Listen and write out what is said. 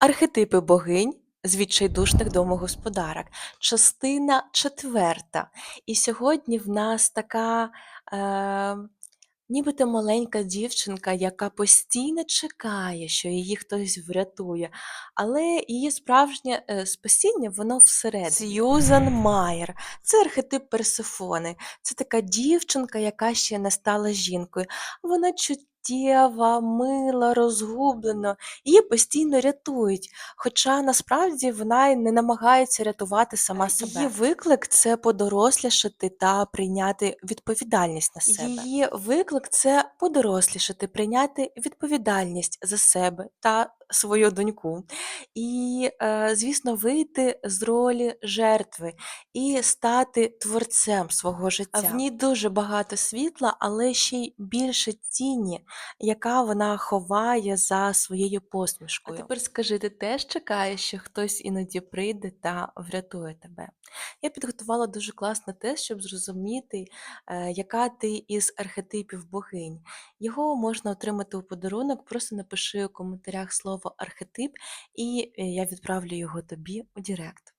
Архетипи богинь з відчайдушних домогосподарок. Частина четверта. І сьогодні в нас така е, нібито маленька дівчинка, яка постійно чекає, що її хтось врятує, але її справжнє е, спасіння воно всередині. Сьюзан Майер. Це архетип Персифони. Це така дівчинка, яка ще не стала жінкою. Вона чуттєва, мила, розгублена, її постійно рятують, хоча насправді вона й не намагається рятувати сама себе. Її виклик це подорослішати та прийняти відповідальність на себе. Її виклик це подорослішати, прийняти відповідальність за себе та свою доньку. І, е, звісно, вийти з ролі жертви і стати творцем свого життя. В ній дуже багато світла, але ще й більше тіні, яка вона ховає за своєю посмішкою. А тепер скажи, ти теж чекаєш, що хтось іноді прийде та врятує тебе? Я підготувала дуже класний тест, щоб зрозуміти, е, яка ти із архетипів богинь. Його можна отримати у подарунок, просто напиши у коментарях слово архетип, і е, я відправлю його тобі у Директ.